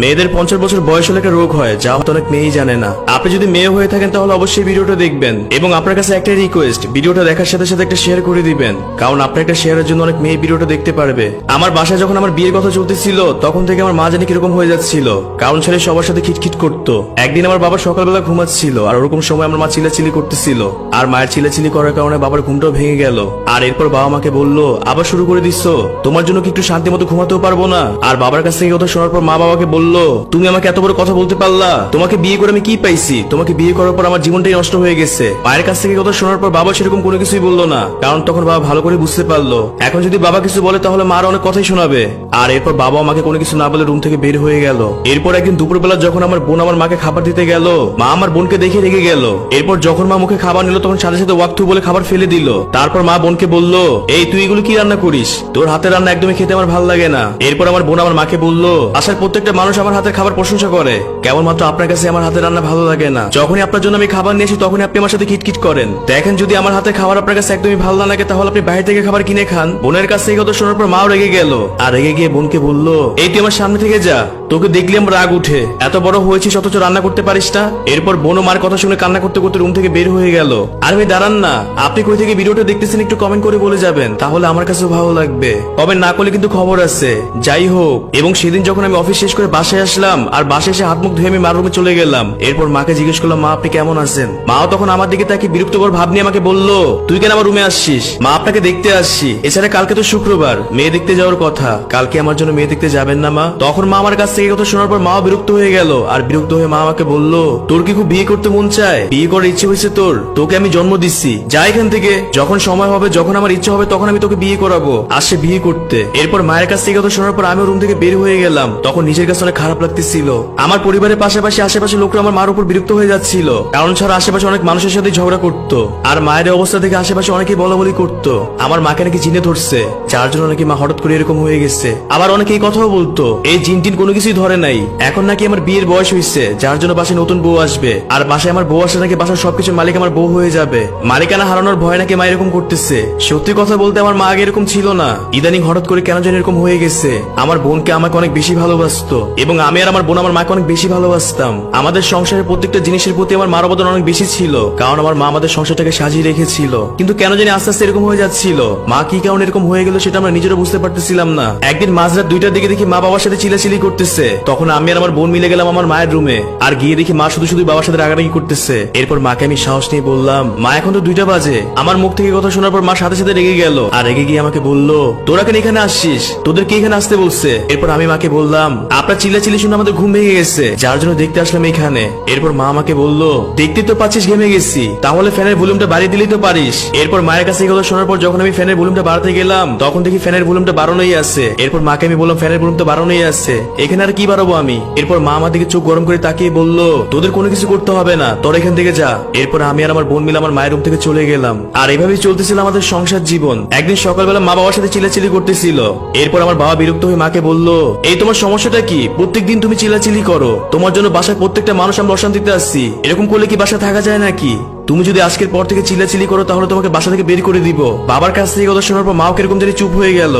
মেয়েদের পঞ্চাশ বছর বয়স হলে একটা রোগ হয়, যা অনেক মেয়েই জানে না। আপনি যদি মেয়ে হয়ে থাকেন, তাহলে অবশ্যই ভিডিওটা দেখবেন। এবং আপনার কাছে একটা রিকোয়েস্ট ভিডিওটা দেখার সাথে সাথে একটা শেয়ার করে দিবেন। কারণ আপনার একটা শেয়ারের জন্য অনেক মেয়ে ভিডিওটা দেখতে পারবে। আমার বাসায় যখন আমার বিয়ের কথা চলতেছিল, তখন থেকে আমার মা জানি কীরকম হয়ে যাচ্ছিল। কারণ ছেলে সবার সাথে খিটখিট করতো। একদিন আমার বাবা সকালবেলা ঘুমাচ্ছিল, আর ওরকম সময় আমার মা চিলাচিলি করতেছিল। আর মায়ের চিলাচিলি করার কারণে বাবার ঘুমটাও ভেঙে গেল। আর এরপর বাবা মাকে বলল, আবার শুরু করে দিচ্ছ তোমার জন্য কি একটু শান্তি মতো ঘুমাতেও পারব না? আর বাবার কাছ থেকে কথা শোনার পর মা বাবাকে বলল তুমি আমাকে এত বড় কথা বলতে পারলা? তোমাকে বিয়ে করে আমি কি পাইছি? তোমাকে বিয়ে করার পর আমার জীবনটাই নষ্ট হয়ে গেছে। মায়ের কাছ থেকে কথা শোনার পর বাবা সেরকম কোনো কিছুই বলল না, কারণ তখন বাবা ভালো করে বুঝতে পারল। এখন যদি বাবা কিছু বলে, তাহলে মার অনেক কথাই শোনাবে। আর এরপর বাবা আমাকে কোনো কিছু না বলে রুম থেকে বের হয়ে গেল। এরপর একদিন দুপুরবেলা যখন আমার বোন আমার মাকে খাবার দিতে গেল, মা আমার বোনকে দেখে রেগে গেল। এরপর যখন মা মুখে খাবার নিল, তখন সাথে সাথে ওয়াক থু বলে খাবার ফেলে দিল। তারপর মা বোনকে বলল, এই, তুই এগুলো কি রান্না করিস? তোর হাতের রান্না একদমই খেতে আমার ভালো লাগে না। এরপর আমার বোন আমার মাকে বলল আসার প্রত্যেকটা মানুষ আমার হাতের খাবার প্রশংসা করে। কেবলমাত্র আপনার কাছে আমার হাতের রান্না ভালো লাগে না। যখনই আপনার জন্য আমি খাবার নিয়ে আসি, তখনই আপনি আমার সাথে কিটকিট করেন। দেখেন, যদি আমার হাতে খাবার আপনার কাছে একদমই ভালো না লাগে, তাহলে আপনি বাইরে থেকে খাবার কিনে খান। বোনের কাছ থেকে কথা শোনার পর মাও রেগে গেল। আর রেগে গিয়ে বোনকে বলল, এই তুই আমার সামনে থেকে যা। তোকে দেখলে আমার রাগ উঠে। এত বড় হয়েছিস অথচ রান্না করতে পারিস না? এরপর বোনও মার কথা শুনে কান্না করতে করতে রুম থেকে বের হয়ে গেল। আর আমি দাঁড়ান না। আপনি কই থেকে ভিডিওটা দেখতেছেন একটু কমেন্ট করে বলে যাবেন। তাহলে আমার কাছেও ভালো লাগবে। কমেন্ট না করলে কিন্তু খবর আছে। যাই হোক, এবং সেদিন যখন আমি অফিস শেষ করে বাসায় আসলাম, আর বাসায় এসে হাত মুখ ধুয়ে আমি মার রুমে চলে গেলাম। এরপর মাকে জিজ্ঞেস করলাম, মা, আপনি কেমন আছেন? মাও তখন আমার দিকে তাকে বিরক্তকর ভাব নিয়ে আমাকে বলল, তুই কেন আমার রুমে আসছিস? মা, আপনাকে দেখতে আসছি। এছাড়া কালকে তো শুক্রবার। মেয়ে দেখতে যাওয়ার কথা। কালকে আমার জন্য মেয়ে দেখতে যাবেন না, মা? তখন মা আমার কাছ থেকে কথা শোনার পর মাও বিরক্ত হয়ে গেল। আর বিরক্ত হয়ে মা আমাকে বলল, তোর কি খুব বিয়ে করতে মন চায়? বিয়ে করার ইচ্ছে হয়েছে তোর। তোকে আমি জন্ম দিচ্ছি। যা এখান থেকে। যখন সময় হবে, যখন আমার ইচ্ছে হবে, তখন আমি তোকে বিয়ে করাবো। আসে বিয়ে করতে। এরপর মায়ের কাছ থেকে কথা শোনার পর আমি রুম থেকে বের হয়ে গেলাম। তখন নিজের কাছে অনেক খারাপ লাগতেছিল। আমার পরিবারের পাশাপাশি আশেপাশে লোকরা আমার মার উপর বিরক্ত হয়ে যাচ্ছিল। কারণ ছাড়া আশেপাশে অনেক মানুষের সাথে ঝগড়া করতো। আর মায়ের অবস্থা থেকে আশেপাশে অনেকেই বলা বলি করতো। আমার মাকে নাকি চিনে ধরছে। যার জন্য নাকি মা হঠাৎ করে এরকম হয়ে গেছে। আবার অনেকে এই কথাও বলতো। এই জিনটিন কোনো কোনো কিছুই ধরে নাই। এখন নাকি আমার বিয়ের বয়স হয়েছে যার জন্য বাসায় নতুন বউ আসবে। আর বাসায় আমার বউ আসলে নাকি বাসার সবকিছু মালিক আমার বউ হয়ে যাবে। মালিকানা হারানোর ভয় নাকি মা এরকম করতেছে। সত্যি কথা বলতে আমার মা আগে এরকম ছিল না। ইদানিং হঠাৎ করে কেন যেন এরকম হয়ে গেছে। আমার বোনকে আমাকে অনেক বেশি ভালোবাসতো, এবং আমি আর আমার বোন আমার মাকে অনেক বেশি ভালোবাসতাম। আমাদের সংসারের প্রত্যেকটা জিনিসের প্রতি আমার মার অবদান অনেক বেশি ছিল, কারণ আমার মা আমাদের সংসারটাকে সাজিয়ে রেখেছিল। কিন্তু কেন জানি আস্তে আস্তে এরকম হয়ে যাচ্ছিল। মা কি কারণে এরকম হয়ে গেল সেটা আমরা নিজেরা বুঝতে পারতেছিলাম না। একদিন মাঝরাত দুইটার দিকে দেখি মা বাবার সাথে চিলাচিলি করতেছে। তখন আমি আর আমার বোন মিলে গেলাম আমার মায়ের রুমে। আর গিয়ে দেখি মা শুধু শুধু বাবার সাথে রাগারাগি করতেছে। এরপর মাকে আমি সাহস নিয়ে বললাম, মা, এখন তো দুইটা বাজে। আমার মুখ থেকে কথা শোনার পর মা সাথে সাথে রেগে গেল। আর রেগে গিয়ে আমাকে বলল, তোরা কেন এখানে আসছিস? তোদের কি এখানে আসতে বলছে? এরপর আমি মাকে বললাম, আপনার চিল্লাচিল্লি শুনে আমাদের ঘুম ভেঙে গেছে। যার জন্য দেখতে আসলাম এখানে। এরপর মা আমাকে বলল, দেখতে তো পাচ্ছিস ঘেমে গেছি। তাহলে ফ্যানের ভলিউমটা বাড়িয়ে দিলেই তো পারিস। এরপর মায়ের কাছে কথা শোনার পর যখন আমি ফ্যানের ভলিউমটা বাড়াতে গেলাম, তখন দেখি ফ্যানের ভলিউমটা বাড়ানোই আছে। এরপর মাকে আমি বললাম, ফ্যানের ভলিউম তো বাড়ানোই আছে। এখানে আর কি বাড়াবো আমি? এরপর মা আমার দিকে চোখ গরম করে তাকিয়ে বলল, তোদের কোনো কিছু করতে হবে না, তোর এখান থেকে যা। এরপর আমি আর আমার বোন মিলে আমার মায়ের রুম থেকে চলে গেলাম। আর এভাবেই চলতেছিল আমাদের সংসার জীবন। একদিন সকালবেলা মা বাবার সাথে চিলাচিলি করতেছিল। এরপর আমার বাবা বিরক্ত হয়ে মাকে বলল, এই তোমার সমস্যাটা কি? প্রত্যেকদিন তুমি চিলাচিলি করো। তোমার জন্য বাসায় প্রত্যেকটা মানুষ আমরা অশান্তিতে আসছি এরকম করলে কি বাসা থাকা যায় নাকি? তুমি যদি আজকের পর থেকে চিলাচিলি করো, তাহলে তোমাকে বাসা থেকে বের করে দিব। বাবার কাছ থেকে কথা শোনার পর মাও কীরকম জানি চুপ হয়ে গেল।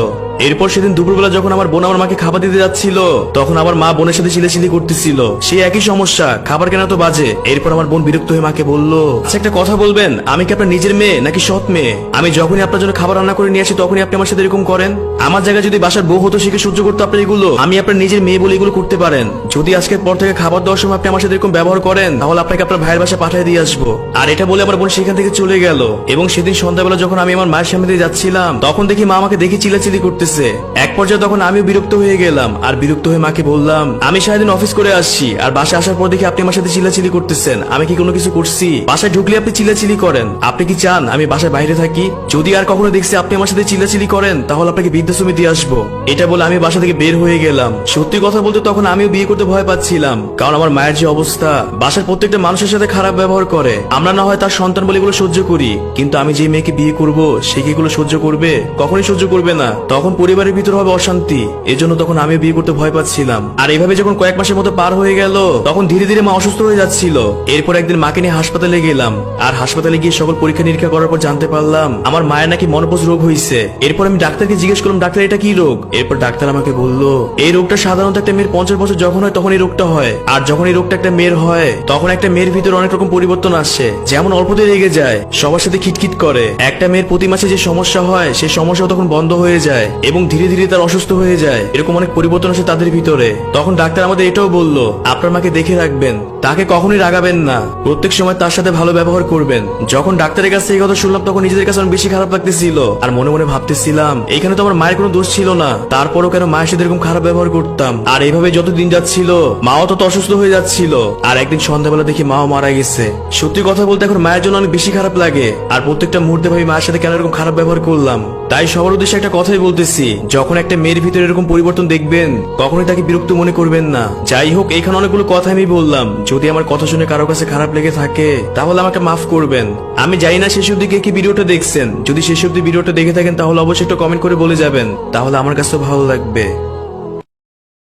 এরপর সেদিন দুপুরবেলা যখন আমার বোন আমার মাকে খাবার দিতে যাচ্ছিল, তখন আমার মা বোনের সাথে চিল্লাচিল্লি করতেছিল। সেই একই সমস্যা, খাবার কেনা তো বাজে। এরপর আমার বোন বিরক্ত হয়ে মাকে বলল আচ্ছা একটা কথা বলবেন, আমি কি আপনার নিজের মেয়ে নাকি সৎ মেয়ে? আমি যখনই আপনার জন্য খাবার রান্না করে নিয়ে আসি, তখনই আপনি আমার সাথে এরকম করেন? আমার জায়গায় যদি বাসার বউ হতো শিখে সহ্য করতো আপনি এগুলো? আমি আপনার নিজের মেয়ে বলে এগুলো করতে পারেন। যদি আজকের পর থেকে খাবার দেওয়ার সময় আপনি আমার সাথে এরকম ব্যবহার করেন, তাহলে আপনাকে আপনার ভাইয়ের বাসায় পাঠিয়ে দিয়ে আসব। আর এটা বলে আমার বোন সেখান থেকে চলে গেল। এবং সেদিন সন্ধ্যাবেলা যখন আমি আমার মায়ের সামনে দিয়ে যাচ্ছিলাম, তখন দেখি মা আমাকে দেখে চিলাচিলি করতেছে এক পর্যায়ে তখন আমিও বিরক্ত হয়ে গেলাম, আর বিরক্ত হয়ে মাকে বললাম, আমি সারাদিন অফিস করে আসছি, আর বাসায় আসার পর দেখি আপনি আমার সাথে চিলাচিলি করতেছেন, আমি কি কোনো কিছু করছি? বাসায় ঢুকলে আপনি চিলাচিলি করেন, আপনি কি চান আমি বাসায় বাইরে থাকি? যদি আর কখনো দেখছি আপনি আমার সাথে চিলাচিলি করেন, তাহলে আপনাকে বৃদ্ধাশ্রমে দিয়ে আসব। এটা বলে আমি বাসা থেকে বের হয়ে গেলাম। সত্যি কথা বলতে তখন আমিও বিয়ে করতে ভয় পাচ্ছিলাম, কারণ আমার মায়ের যে অবস্থা, বাসার প্রত্যেকটা মানুষের সাথে খারাপ ব্যবহার করে। আমরা না হয় তার সন্তান বলে এগুলো সহ্য করি, কিন্তু আমি যে মেয়েকে বিয়ে করব, সে কি এগুলো সহ্য করবে? কখনোই সহ্য করবে না। তখন পরিবারের ভিতর হবে অশান্তি। এজন্য তখন আমি বিয়ে করতে ভয় পাচ্ছিলাম। আর এভাবে যখন কয়েক মাসের মতো পার হয়ে গেল, তখন ধীরে ধীরে মা অসুস্থ হয়ে যাচ্ছিল। এরপর একদিন মাকে নিয়ে হাসপাতালে গেলাম। আর হাসপাতালে গিয়ে সকল পরীক্ষা নিরীক্ষা করার পর জানতে পারলাম, আমার মায়ের নাকি মনোপজ রোগ হয়েছে এরপর আমি ডাক্তারকে জিজ্ঞেস করলাম, ডাক্তার, এটা কি রোগ? এরপর ডাক্তার আমাকে বলল, এই রোগটা সাধারণত একটা মেয়ের পঞ্চাশ বছর যখন হয়, তখন এই রোগটা হয়। আর যখন এই রোগটা একটা মেয়ের হয়, তখন একটা মেয়ের ভিতরে অনেক রকম পরিবর্তন আসে। যেমন অল্পতে রেগে যায়, সবার সাথে খিটখিট করে। একটা মেয়ের প্রতি মাসে যে সমস্যা হয় সেই সমস্যা তখন বন্ধ হয়ে যায়। এবং ধীরে ধীরে তার অসুস্থ হয়ে যায়। এরকম অনেক পরিবর্তন আসে তাদের ভিতরে। তখন ডাক্তার আমাদের এটাও বলল, আপনার মাকে দেখে রাখবেন। তাকে কখনোই রাগাবেন না। প্রত্যেক সময় তার সাথে ভালো ব্যবহার করবেন। যখন ডাক্তারের কাছে এই কথা শুনলাম, তখন নিজেদের কাছে বেশি খারাপ লাগতেছিল। আর মনে মনে ভাবতেছিলাম এখানে তো আমার মায়ের কোনো দোষ ছিল না। তারপরও কেন মায়ের সাথে এরকম খারাপ ব্যবহার করতাম? আর এইভাবে যত দিন যাচ্ছিল, মাও তত অসুস্থ হয়ে যাচ্ছিল। আর একদিন সন্ধ্যাবেলা দেখি মাও মারা গেছে। সত্যি কথা বলতে এখন মায়ের জন্য অনেক বেশি খারাপ লাগে। আর প্রত্যেকটা মুহূর্তে ভাবি মায়ের সাথে কেন এরকম খারাপ ব্যবহার করলাম? তাই সবার উদ্দেশ্যে একটা কথাই বলতেছি যখন একটা মেয়ের ভিতরে এরকম পরিবর্তন দেখবেন, কখনোই তাকে বিরক্ত মনে করবেন না। যাই হোক, এখানে অনেকগুলো কথা আমি বললাম। যদি আমার কথা শুনে কারও কাছে খারাপ লেগে থাকে, তাহলে আমাকে মাফ করবেন। আমি জানি না শেষ অব্দি কি ভিডিওটা দেখছেন। যদি শেষ অব্দি ভিডিওটা দেখে থাকেন, তাহলে অবশ্যই একটা কমেন্ট করে বলে যাবেন। তাহলে আমার কাছে ভালো লাগবে।